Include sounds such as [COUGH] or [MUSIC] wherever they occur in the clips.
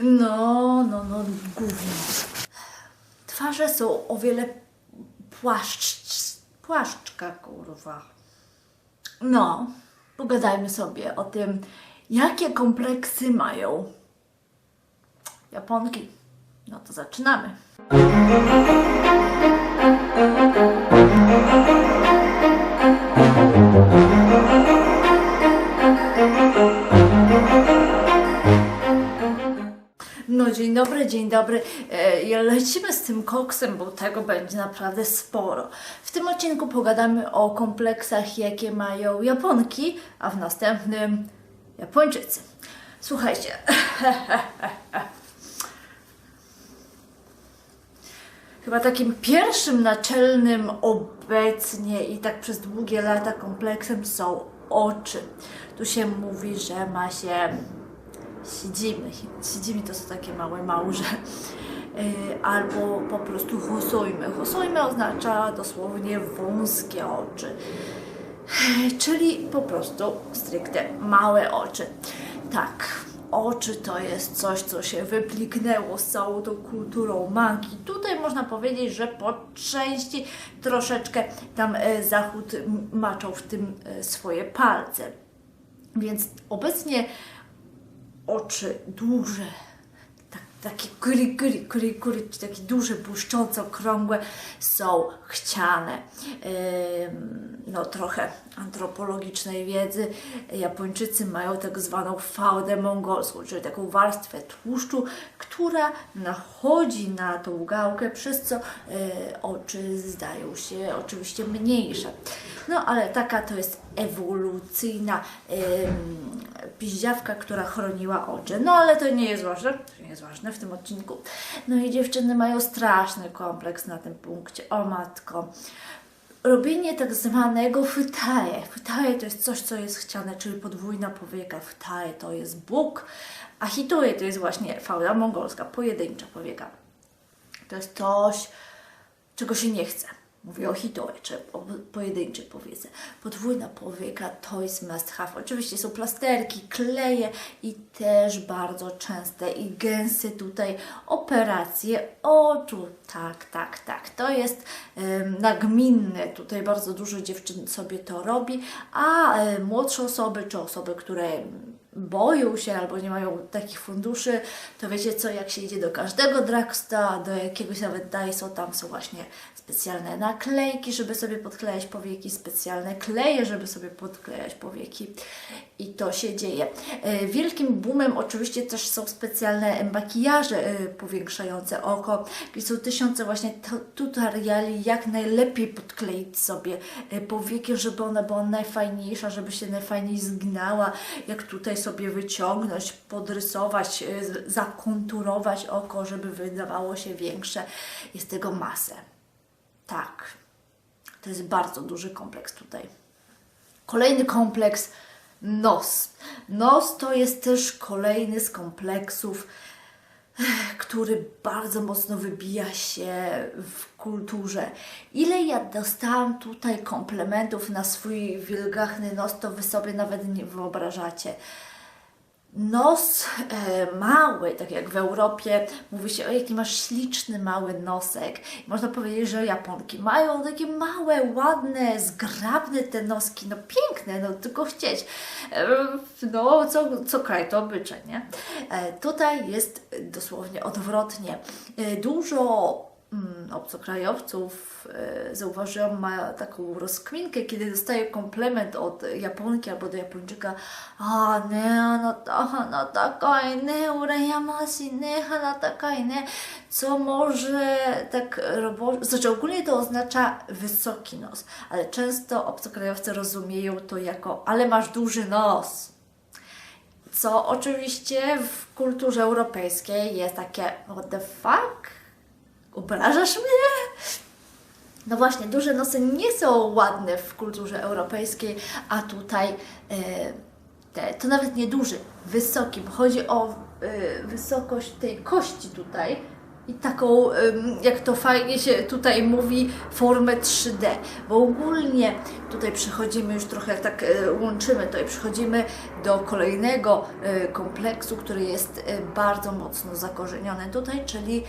No, no, no, gówno. Twarze są o wiele płaszcz, płaszczka, kurwa. No, pogadajmy sobie o tym, jakie kompleksy mają Japonki. No to zaczynamy. Dzień dobry, dzień dobry. E, lecimy z tym koksem, bo tego będzie naprawdę sporo. W tym odcinku pogadamy o kompleksach, jakie mają Japonki, a w następnym Japończycy. Słuchajcie. [LAUGHS] Chyba takim pierwszym naczelnym obecnie i tak przez długie lata kompleksem są oczy. Tu się mówi, że ma się siedzimy. Siedzimy to są takie małe małże. Yy, Albo po prostu hosojmy. Hosojmy oznacza dosłownie wąskie oczy. Yy, Czyli po prostu stricte małe oczy. Tak, oczy to jest coś, co się wypliknęło z całą tą kulturą manki. Tutaj można powiedzieć, że po części troszeczkę tam e, Zachód maczał w tym e, swoje palce. Więc obecnie oczy duże, tak, takie kuri, kuri, kuri, kuri, takie duże, błyszczące, okrągłe są chciane. No trochę antropologicznej wiedzy. Japończycy mają tak zwaną fałdę mongolską, czyli taką warstwę tłuszczu, która nachodzi na tą gałkę, przez co y, oczy zdają się oczywiście mniejsze. No ale taka to jest ewolucyjna piździawka, która chroniła oczy. No ale to nie jest ważne, to nie jest ważne w tym odcinku. No i dziewczyny mają straszny kompleks na tym punkcie. O matko. Robienie tak zwanego futae. Futae to jest coś, co jest chciane, czyli podwójna powieka. Futae to jest Bóg, a hitoe to jest właśnie fałda mongolska, pojedyncza powieka. To jest coś, czego się nie chce. Mówię o hitoe, czy o pojedynczej powiece. Podwójna powieka to jest must have. Oczywiście są plasterki, kleje i też bardzo częste i gęste tutaj operacje oczu. Tak, tak, tak. To jest nagminne. Tutaj bardzo dużo dziewczyn sobie to robi, a e, młodsze osoby, czy osoby, które boją się albo nie mają takich funduszy, to wiecie co, jak się idzie do każdego drugstore, do jakiegoś nawet Daiso, tam są właśnie specjalne naklejki, żeby sobie podklejać powieki, specjalne kleje, żeby sobie podklejać powieki. I to się dzieje. E, Wielkim boomem oczywiście też są specjalne makijaże e, powiększające oko, gdzie są tysiące właśnie tu- tutoriali, jak najlepiej podkleić sobie e, powieki, żeby ona była najfajniejsza, żeby się najfajniej zgnała, jak tutaj sobie wyciągnąć, podrysować, e, zakonturować oko, żeby wydawało się większe. Jest tego masę. Tak. To jest bardzo duży kompleks tutaj. Kolejny kompleks nos. Nos to jest też kolejny z kompleksów, który bardzo mocno wybija się w kulturze. Ile ja dostałam tutaj komplementów na swój wielgachny nos, to wy sobie nawet nie wyobrażacie. Nos e, mały, tak jak w Europie, mówi się, o jaki masz śliczny mały nosek. Można powiedzieć, że Japonki mają takie małe, ładne, zgrabne te noski, no piękne, no tylko chcieć. E, no, co, co kraj to obyczaj, nie? E, tutaj jest dosłownie odwrotnie. E, dużo obcokrajowców e, zauważyłam, ma taką rozkminkę, kiedy dostaje komplement od Japonki albo do Japończyka. A, ne, no ta hana takai, ne, urayamashi, ne, hana takai, ne. Co może tak roboczo, znaczy ogólnie to oznacza wysoki nos, ale często obcokrajowcy rozumieją to jako, ale masz duży nos. Co oczywiście w kulturze europejskiej jest takie, what the fuck? Obrażasz mnie? No właśnie, duże nosy nie są ładne w kulturze europejskiej, a tutaj e, te, to nawet nie duży, wysoki, bo chodzi o e, wysokość tej kości tutaj, i taką, jak to fajnie się tutaj mówi, formę 3D, bo ogólnie tutaj przechodzimy już trochę tak e, łączymy, tutaj przechodzimy do kolejnego kompleksu, który jest bardzo mocno zakorzeniony tutaj, czyli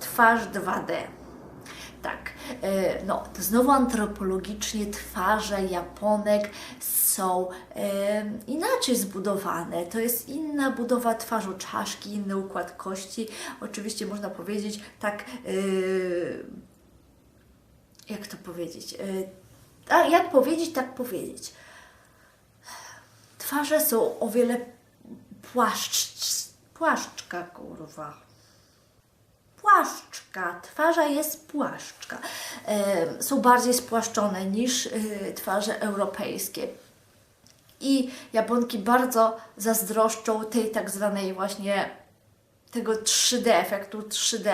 twarz 2D. Tak, e, no to znowu antropologicznie twarze Japonek są e, inaczej zbudowane. To jest inna budowa twarzy, czaszki, inny układ kości. Oczywiście można powiedzieć tak, e, jak to powiedzieć? A jak powiedzieć, tak powiedzieć. Twarze są o wiele płaszcz, płaszczka, kurwa płaszczka. Twarza jest płaszczka. Są bardziej spłaszczone niż e, twarze europejskie. I Japonki bardzo zazdroszczą tej tak zwanej właśnie tego 3D, efektu 3D,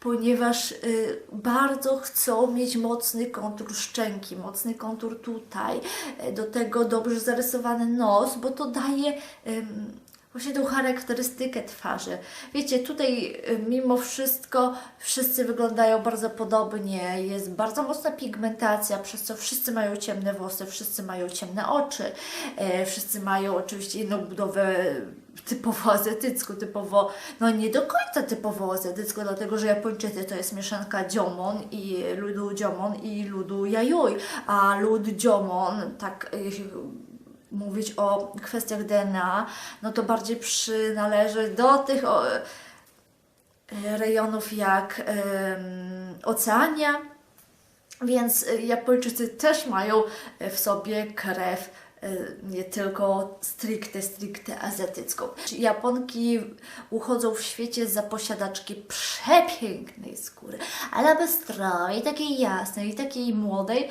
ponieważ y, bardzo chcą mieć mocny kontur szczęki, mocny kontur tutaj, e, do tego dobrze zarysowany nos, bo to daje właśnie tą charakterystykę twarzy. Wiecie, tutaj y, mimo wszystko wszyscy wyglądają bardzo podobnie, jest bardzo mocna pigmentacja, przez co wszyscy mają ciemne włosy, wszyscy mają ciemne oczy, e, wszyscy mają oczywiście inną budowę typowo azjatycką, typowo, no nie do końca typowo azjatycką, dlatego że Japończycy to jest mieszanka Jomon i ludu Jomon i ludu Yayoi, a lud Jomon, tak jeśli mówić o kwestiach DNA, no to bardziej przynależy do tych o, e, rejonów jak em, Oceania, więc e, Japończycy też mają w sobie krew e, nie tylko stricte, stricte azjatycką. Japonki uchodzą w świecie za posiadaczki przepięknej skóry, ale bez takiej jasnej, takiej młodej,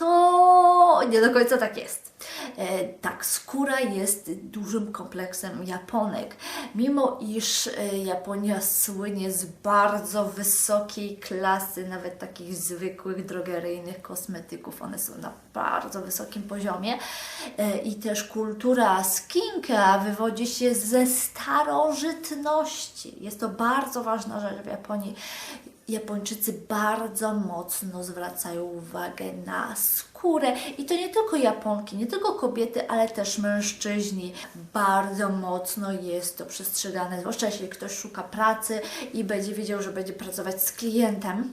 to nie do końca tak jest. E, tak, skóra jest dużym kompleksem Japonek. Mimo iż e, Japonia słynie z bardzo wysokiej klasy, nawet takich zwykłych, drogeryjnych kosmetyków, one są na bardzo wysokim poziomie e, i też kultura skincare wywodzi się ze starożytności. Jest to bardzo ważna rzecz w Japonii. Japończycy bardzo mocno zwracają uwagę na skórę i to nie tylko Japonki, nie tylko kobiety, ale też mężczyźni. Bardzo mocno jest to przestrzegane, zwłaszcza jeśli ktoś szuka pracy i będzie wiedział, że będzie pracować z klientem.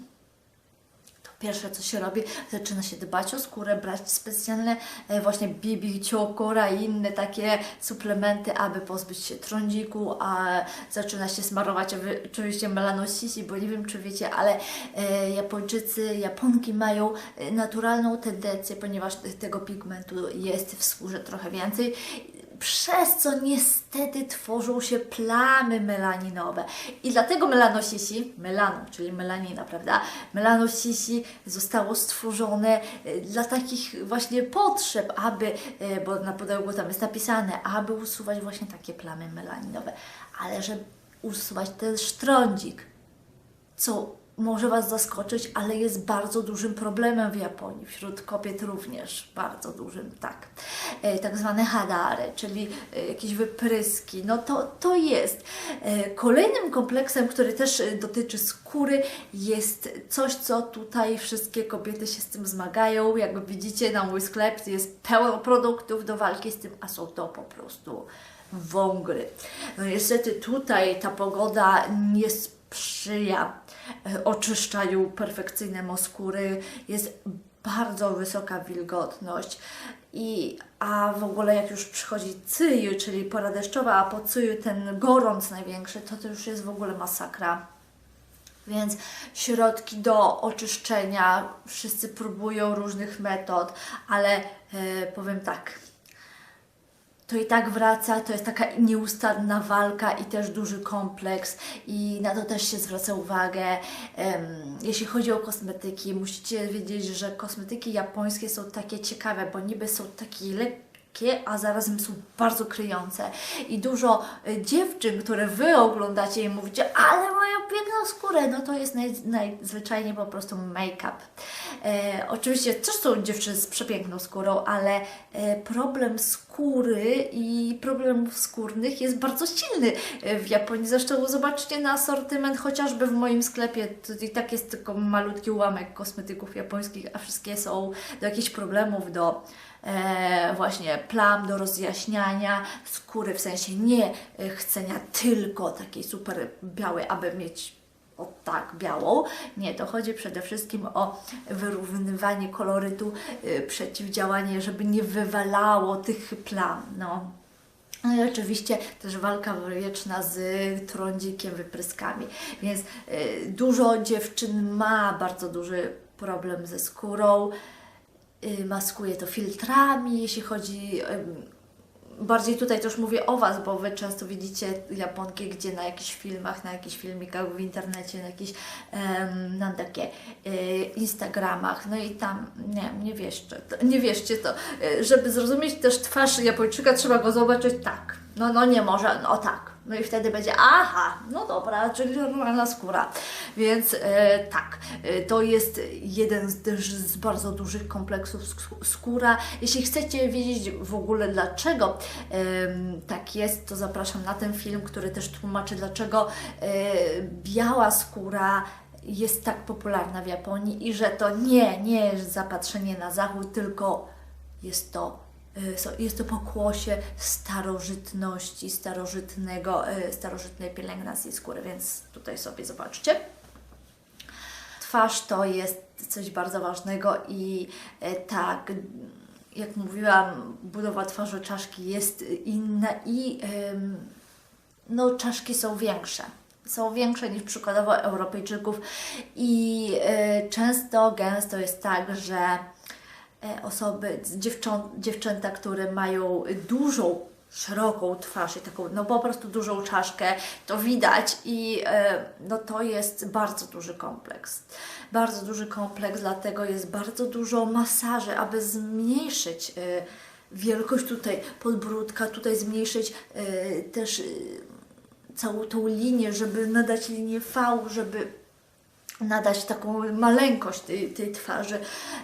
Pierwsze, co się robi, zaczyna się dbać o skórę, brać specjalne e, właśnie bibi, ciokora i inne takie suplementy, aby pozbyć się trądziku, a zaczyna się smarować oczywiście melanosisi, bo nie wiem, czy wiecie, ale e, Japończycy, Japonki mają e, naturalną tendencję, ponieważ te- tego pigmentu jest w skórze trochę więcej, przez co niestety tworzą się plamy melaninowe. I dlatego melanosisi, melano, czyli melanina, prawda? Melanosisi zostało stworzone e, dla takich właśnie potrzeb, aby, e, bo na pudełku tam jest napisane, aby usuwać właśnie takie plamy melaninowe. Ale żeby usuwać też trądzik, co może Was zaskoczyć, ale jest bardzo dużym problemem w Japonii, wśród kobiet również bardzo dużym, tak. E, tak zwane hadare, czyli e, jakieś wypryski, no to, to jest. E, kolejnym kompleksem, który też e, dotyczy skóry, jest coś, co tutaj wszystkie kobiety się z tym zmagają. Jak widzicie, na mój sklep jest pełno produktów do walki z tym, a są to po prostu wągry. No niestety tutaj ta pogoda nie sprzyja e, oczyszczaniu perfekcyjnemu skóry. Jest bardzo wysoka wilgotność. I, a w ogóle jak już przychodzi cyju, czyli pora deszczowa, a po cyju ten gorąc największy, to to już jest w ogóle masakra. Więc środki do oczyszczenia, wszyscy próbują różnych metod, ale e, powiem tak, to i tak wraca, to jest taka nieustanna walka i też duży kompleks i na to też się zwraca uwagę. Jeśli chodzi o kosmetyki, musicie wiedzieć, że kosmetyki japońskie są takie ciekawe, bo niby są takie a zarazem są bardzo kryjące. I dużo e, dziewczyn, które Wy oglądacie i mówicie, ale mają piękną skórę, no to jest naj, najzwyczajniej po prostu make-up. E, oczywiście też są dziewczyny z przepiękną skórą, ale e, problem skóry i problemów skórnych jest bardzo silny w Japonii. Zresztą zobaczcie na asortyment chociażby w moim sklepie. To i tak jest tylko malutki ułamek kosmetyków japońskich, a wszystkie są do jakichś problemów, do e, właśnie plam, do rozjaśniania skóry, w sensie nie e, chcenia tylko takiej super białej, aby mieć o tak białą. Nie, to chodzi przede wszystkim o wyrównywanie kolorytu, y, przeciwdziałanie, żeby nie wywalało tych plam. No. No i oczywiście też walka wieczna z trądzikiem, wypryskami. Więc y, dużo dziewczyn ma bardzo duży problem ze skórą. Y, maskuje to filtrami, jeśli chodzi. Y, bardziej tutaj też mówię o Was, bo Wy często widzicie Japonki, gdzie na jakichś filmach, na jakichś filmikach w internecie, na jakichś na takie e, Instagramach, no i tam, nie, nie wierzcie, to, nie wierzcie to. Żeby zrozumieć też twarz Japończyka, trzeba go zobaczyć tak. No, no nie może, no tak. No i wtedy będzie, aha, no dobra, czyli normalna skóra. Więc e, tak, e, to jest jeden z, też z bardzo dużych kompleksów sk- skóra. Jeśli chcecie wiedzieć w ogóle dlaczego em, tak jest, to zapraszam na ten film, który też tłumaczy, dlaczego e, biała skóra jest tak popularna w Japonii i że to nie, nie jest zapatrzenie na zachód, tylko jest to jest to pokłosie starożytności, starożytnego, y, starożytnej pielęgnacji skóry, więc tutaj sobie zobaczcie. Twarz to jest coś bardzo ważnego i e, tak, jak mówiłam, budowa twarzy czaszki jest inna i no, czaszki są większe. Są większe niż przykładowo Europejczyków i e, często, gęsto jest tak, że e, osoby, dziewczą, dziewczęta, które mają dużą, szeroką twarz i taką, no po prostu dużą czaszkę, to widać i e, no to jest bardzo duży kompleks. Bardzo duży kompleks, dlatego jest bardzo dużo masaży, aby zmniejszyć e, wielkość tutaj podbródka, tutaj zmniejszyć e, też e, całą tą linię, żeby nadać linię V, żeby nadać taką maleńkość tej, tej twarzy.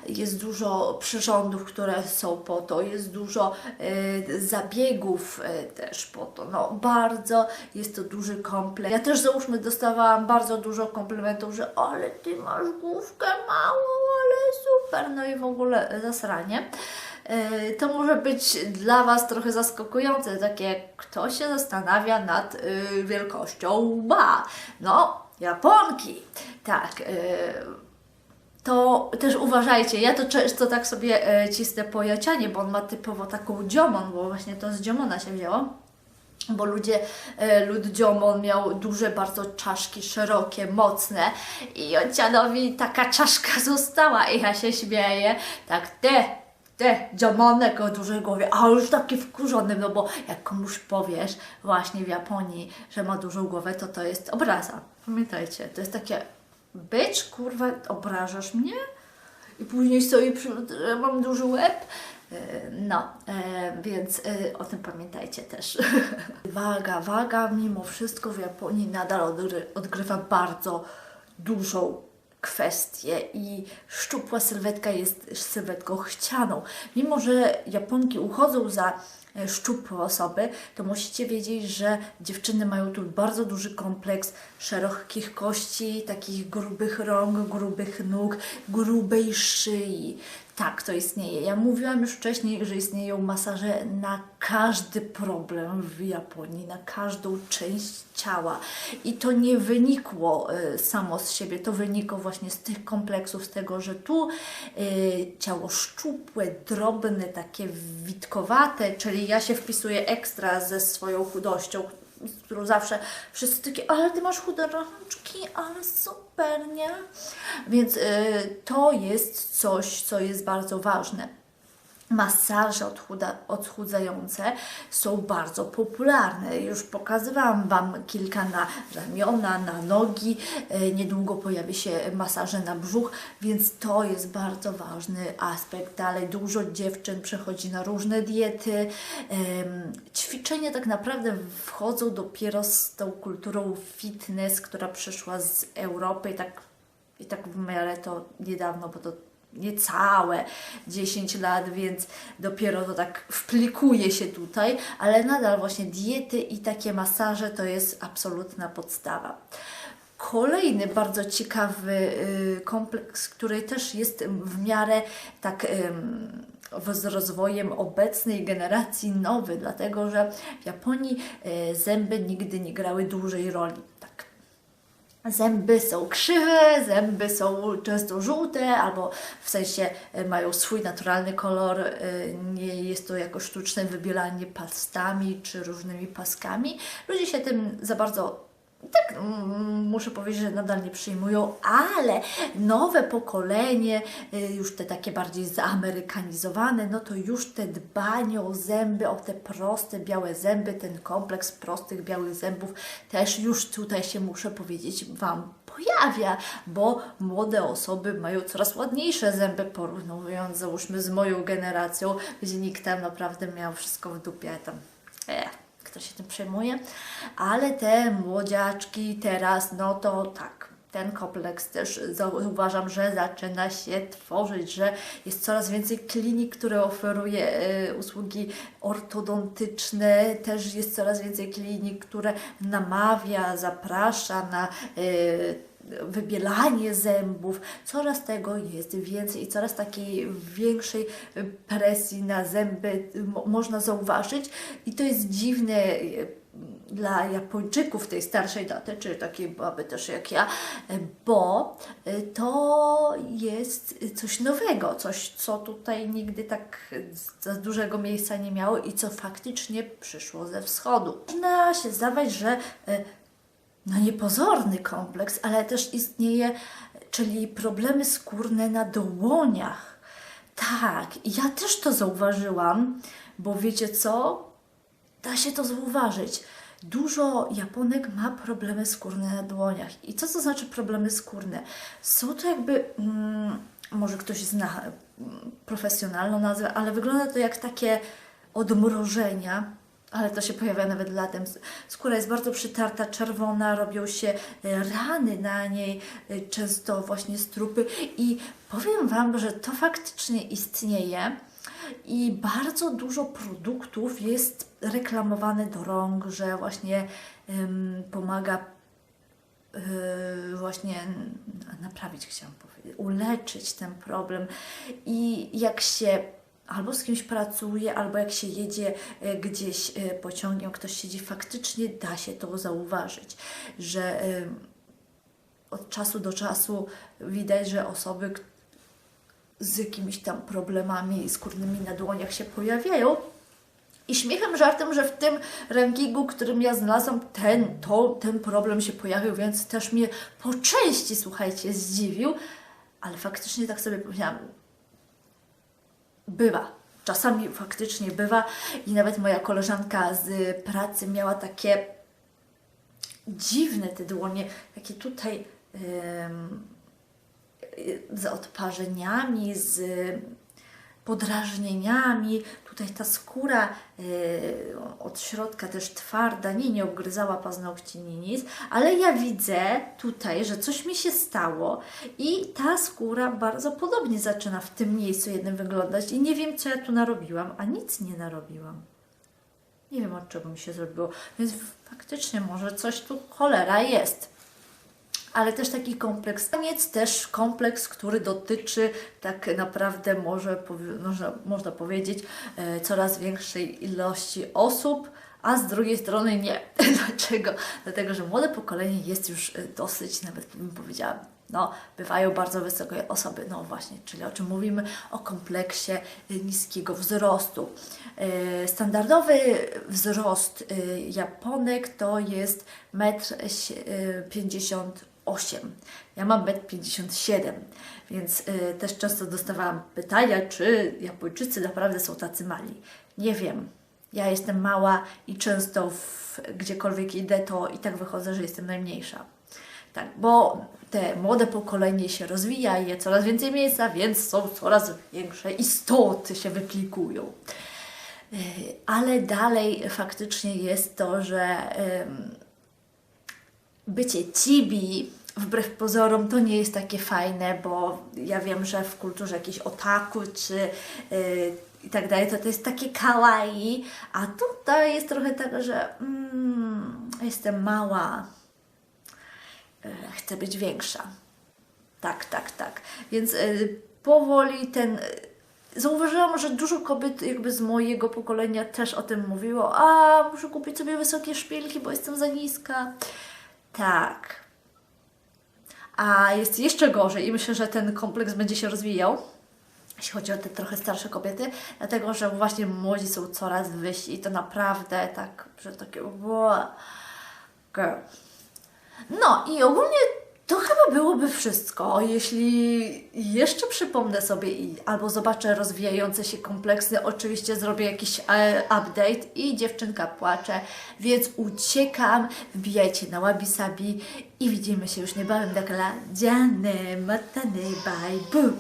Jest dużo przyrządów, które są po to, jest dużo e, zabiegów e, też po to. No bardzo jest to duży kompleks. Ja też załóżmy dostawałam bardzo dużo komplementów, że ale ty masz główkę małą, ale super, no i w ogóle zasranie. E, To może być dla Was trochę zaskakujące, takie kto się zastanawia nad y, wielkością łba. No, Japonki. Tak. y, to też uważajcie, ja to często tak sobie e, cisnę po Jacianie, bo on ma typowo taką dziomon, bo właśnie to z dziomona się wzięło. Bo ludzie, e, lud dziomon miał duże bardzo czaszki, szerokie, mocne i Jocianowi taka czaszka [LAUGHS] została i ja się śmieję, tak te, te, dziomonek o dużej głowie, a już taki wkurzony, no bo jak komuś powiesz właśnie w Japonii, że ma dużą głowę, to to jest obraza. Pamiętajcie, to jest takie, być kurwa, obrażasz mnie? I później stoi przy, mam duży łeb. E, No, e, więc e, o tym pamiętajcie też. [LAUGHS] Waga, waga mimo wszystko w Japonii nadal odgry, odgrywa bardzo dużą kwestię i szczupła sylwetka jest sylwetką chcianą. Mimo, że Japonki uchodzą za szczupłe osoby, to musicie wiedzieć, że dziewczyny mają tu bardzo duży kompleks szerokich kości, takich grubych rąk, grubych nóg, grubej szyi. Tak, to istnieje. Ja mówiłam już wcześniej, że istnieją masaże na każdy problem w Japonii, na każdą część ciała. I to nie wynikło y, samo z siebie, to wynikło właśnie z tych kompleksów, z tego, że tu y, ciało szczupłe, drobne, takie witkowate, czyli ja się wpisuję ekstra ze swoją chudością, którą zawsze wszyscy takie, ale ty masz chude rączki, ale super, nie? Więc y, to jest coś, co jest bardzo ważne. Masaże odchuda, odchudzające są bardzo popularne. Już pokazywałam Wam kilka na ramiona, na nogi. E, Niedługo pojawi się masaże na brzuch, więc to jest bardzo ważny aspekt. Dalej dużo dziewczyn przechodzi na różne diety. Ćwiczenia tak naprawdę wchodzą dopiero z tą kulturą fitness, która przyszła z Europy i tak, i tak w miarę to niedawno, bo to niecałe 10 lat, więc dopiero to tak wplikuje się tutaj, ale nadal właśnie diety i takie masaże to jest absolutna podstawa. Kolejny bardzo ciekawy y, kompleks, który też jest w miarę tak z rozwojem obecnej generacji nowy, dlatego że w Japonii y, zęby nigdy nie grały dużej roli. Zęby są krzywe, zęby są często żółte, albo w sensie y, mają swój naturalny kolor. y, Nie jest to jako sztuczne wybielanie pastami czy różnymi paskami. Ludzie się tym za bardzo tak muszę powiedzieć, że nadal nie przyjmują, ale nowe pokolenie, y, już te takie bardziej zaamerykanizowane, no to już te dbanie o zęby, o te proste białe zęby, ten kompleks prostych białych zębów też już tutaj się muszę powiedzieć Wam pojawia, bo młode osoby mają coraz ładniejsze zęby, porównując załóżmy z moją generacją, gdzie nikt tam naprawdę miał wszystko w dupie, tam eh, kto się tym przejmuje, ale te młodziaczki teraz, no to tak, ten kompleks też zauważam, że zaczyna się tworzyć, że jest coraz więcej klinik, które oferuje e, usługi ortodontyczne, też jest coraz więcej klinik, które namawia, zaprasza na e, wybielanie zębów, coraz tego jest więcej i coraz takiej większej presji na zęby mo- można zauważyć i to jest dziwne y, dla Japończyków tej starszej daty, czy takiej baby też jak ja, y, bo y, to jest coś nowego, coś co tutaj nigdy tak za dużego miejsca nie miało i co faktycznie przyszło ze wschodu. Można się zdawać, że no niepozorny kompleks, ale też istnieje, czyli problemy skórne na dłoniach. Tak, ja też to zauważyłam, bo wiecie co? Da się to zauważyć. Dużo Japonek ma problemy skórne na dłoniach. I co to znaczy problemy skórne? Są to jakby, mm, może ktoś zna mm, profesjonalną nazwę, ale wygląda to jak takie odmrożenia, ale to się pojawia nawet latem. Skóra jest bardzo przytarta, czerwona, robią się e, rany na niej, e, często właśnie strupy i powiem Wam, że to faktycznie istnieje i bardzo dużo produktów jest reklamowane do rąk, że właśnie em, pomaga yy, właśnie naprawić, chciałam powiedzieć, uleczyć ten problem. I jak się albo z kimś pracuje, albo jak się jedzie e, gdzieś e, pociągiem, ktoś siedzi, faktycznie da się to zauważyć, że od czasu do czasu widać, że osoby z jakimiś tam problemami skórnymi na dłoniach się pojawiają. I śmiechem, żartem, że w tym rankingu, którym ja znalazłam, ten, to, ten problem się pojawił, więc też mnie po części, słuchajcie, zdziwił, ale faktycznie tak sobie powiedziałam, bywa. Czasami faktycznie bywa i nawet moja koleżanka z pracy miała takie dziwne te dłonie, takie tutaj em, z odparzeniami, z podrażnieniami. Tutaj ta skóra e, od środka też twarda, nie, nie obgryzała paznokci, nie nic, ale ja widzę tutaj, że coś mi się stało i ta skóra bardzo podobnie zaczyna w tym miejscu jednym wyglądać i nie wiem, co ja tu narobiłam, a nic nie narobiłam. Nie wiem, od czego mi się zrobiło, więc faktycznie może coś tu cholera jest ale też taki kompleks. Taniec też kompleks, który dotyczy tak naprawdę może, można, można powiedzieć e, coraz większej ilości osób, a z drugiej strony nie. [LAUGHS] Dlaczego? Dlatego, że młode pokolenie jest już e, dosyć, nawet bym powiedziała, no, bywają bardzo wysokie osoby. No właśnie, czyli o czym mówimy? O kompleksie e, niskiego wzrostu. Standardowy wzrost Japonek to jest 1,58 m. Ja mam 1,57 m, więc y, też często dostawałam pytania, czy Japończycy naprawdę są tacy mali. Nie wiem. Ja jestem mała i często w, gdziekolwiek idę, to i tak wychodzę, że jestem najmniejsza. Tak, bo te młode pokolenie się rozwija i coraz więcej miejsca, więc są coraz większe istoty się wyklikują. Y, Ale dalej faktycznie jest to, że bycie cibi wbrew pozorom to nie jest takie fajne, bo ja wiem, że w kulturze jakiejś otaku czy yy, i tak dalej, to to jest takie kawaii, a tutaj jest trochę tak, że mm, jestem mała, yy, chcę być większa. Tak, tak, tak. Więc y, powoli ten. y, Zauważyłam, że dużo kobiet jakby z mojego pokolenia też o tym mówiło. A, muszę kupić sobie wysokie szpilki, bo jestem za niska. Tak. A jest jeszcze gorzej i myślę, że ten kompleks będzie się rozwijał, jeśli chodzi o te trochę starsze kobiety, dlatego że właśnie młodzi są coraz wyżsi i to naprawdę tak, że takie. Wow. Girl. No i ogólnie to chyba byłoby wszystko. Jeśli jeszcze przypomnę sobie albo zobaczę rozwijające się kompleksy, oczywiście zrobię jakiś e, update i dziewczynka płacze, więc uciekam. Wbijajcie na Wabi Sabi i widzimy się już niebawem. Dakla, dziany, matany, bye.